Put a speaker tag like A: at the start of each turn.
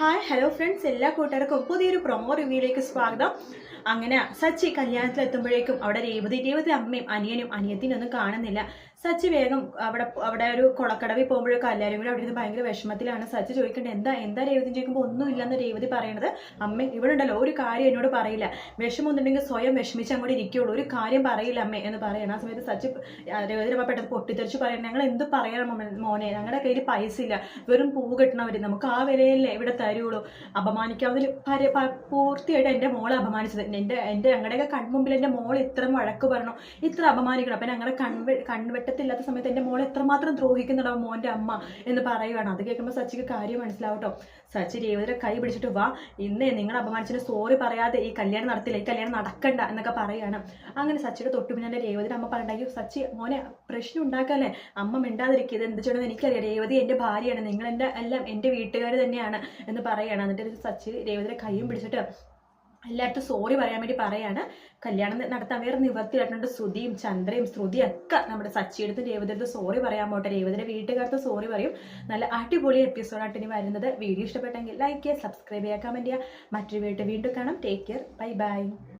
A: Hi hello friends എല്ലാ കൂട്ടുകാർക്കും പുതിയൊരു പ്രൊമോ റിവ്യൂയിലേക്ക് സ്വാഗതം. അങ്ങനെ സച്ചി കല്യാണത്തിലെത്തുമ്പോഴേക്കും അവിടെ രേവതി രേവതി അമ്മയും അനിയനും അനിയത്തിനൊന്നും കാണുന്നില്ല. സച്ചി വേഗം അവിടെ അവിടെ ഒരു കുളക്കടവിൽ പോകുമ്പോഴേക്കും എല്ലാവരും കൂടെ അവിടെ ഇരുന്ന് ഭയങ്കര വിഷമത്തിലാണ്. സച്ചി ചോദിക്കേണ്ടത് എന്താ എന്താ രേവതി ചോദിക്കുമ്പോൾ ഒന്നുമില്ലെന്ന് രേവതി പറയണത്. അമ്മ ഇവിടെ ഉണ്ടല്ലോ ഒരു കാര്യം എന്നോട് പറയില്ല. വിഷമൊന്നുണ്ടെങ്കിൽ സ്വയം വിഷമിച്ച് അങ്ങോട്ട് ഇരിക്കുകയുള്ളൂ ഒരു കാര്യം പറയില്ല അമ്മ എന്ന് പറയണം. ആ സമയത്ത് സച്ചി രേവതി അമ്മ പെട്ടെന്ന് പൊട്ടിത്തെറിച്ച് പറയണം ഞങ്ങൾ എന്ത് പറയണം മോനെ? ഞങ്ങളുടെ കയ്യിൽ പൈസ ഇല്ല വെറും പൂ കിട്ടണവർ നമുക്ക് ആ വിലയല്ലേ ഇവിടെ തരുള്ളൂ. അപമാനിക്കാവുന്നതിൽ പൂർത്തിയായിട്ട് എന്റെ മോളെ അപമാനിച്ചത്. എന്റെ എന്റെ ഞങ്ങളുടെയൊക്കെ കൺമുമ്പിൽ എന്റെ മോൾ ഇത്ര വഴക്ക് പറഞ്ഞു. ഇത്ര അപമാനിക്കണം. അപ്പം ഞങ്ങളുടെ കൺവെ കൺവെട്ടത്തില്ലാത്ത സമയത്ത് എന്റെ മോളെ എത്രമാത്രം ദ്രോഹിക്കുന്നുണ്ടാവും മോന്റെ അമ്മ എന്ന് പറയുകയാണ് അത് കേൾക്കുമ്പോൾ സച്ചിക്ക് കാര്യം മനസ്സിലാവട്ടോ സച്ചി രേവതിയുടെ കൈ പിടിച്ചിട്ട് വാ ഇന്നേ നിങ്ങൾ അപമാനിച്ചിട്ട് സോറി പറയാതെ ഈ കല്യാണം നടത്തില്ല ഈ കല്യാണം നടക്കണ്ട എന്നൊക്കെ പറയുകയാണ് അങ്ങനെ സച്ചിയുടെ തൊട്ടു പിന്നെ എന്റെ രേവതിയുടെ അമ്മ പറഞ്ഞു സച്ചി മോനെ പ്രശ്നം ഉണ്ടാക്കാല്ലേ? അമ്മ മിണ്ടാതിരിക്കുക ഇത് എന്ത് ചെയ്യണമെന്ന് എനിക്കറിയാം. രേവതി എന്റെ ഭാര്യയാണ്. നിങ്ങൾ എന്റെ എല്ലാം എന്റെ വീട്ടുകാർ തന്നെയാണ്. എന്ന് പറയുകയാണ് എന്നിട്ട് സച്ച് രേവതിയുടെ കൈയും പിടിച്ചിട്ട് എല്ലായിടത്തും സോറി പറയാൻ വേണ്ടി പറയാണ്. കല്യാണം നടത്താൻ വേറെ നിവർത്തിയായിട്ടുണ്ട് ശ്രുതിയും ചന്ദ്രയും. ശ്രുതിയും ഒക്കെ നമ്മുടെ സച്ചിയെടുത്ത് രേവതിയുടെ സോറി പറയാൻ പോട്ടെ. രേവതിയുടെ വീട്ടുകാർക്ക് സോറി പറയും. നല്ല അടിപൊളി എപ്പിസോഡായിട്ട് ഇനി വരുന്നത്. വീഡിയോ ഇഷ്ടപ്പെട്ടെങ്കിൽ ലൈക്ക് ചെയ്യുക സബ്സ്ക്രൈബ് ചെയ്യുക കമന്റ് ചെയ്യുക. മറ്റൊരു വീട്ടിൽ വീണ്ടും കാണാം. Take care bye bye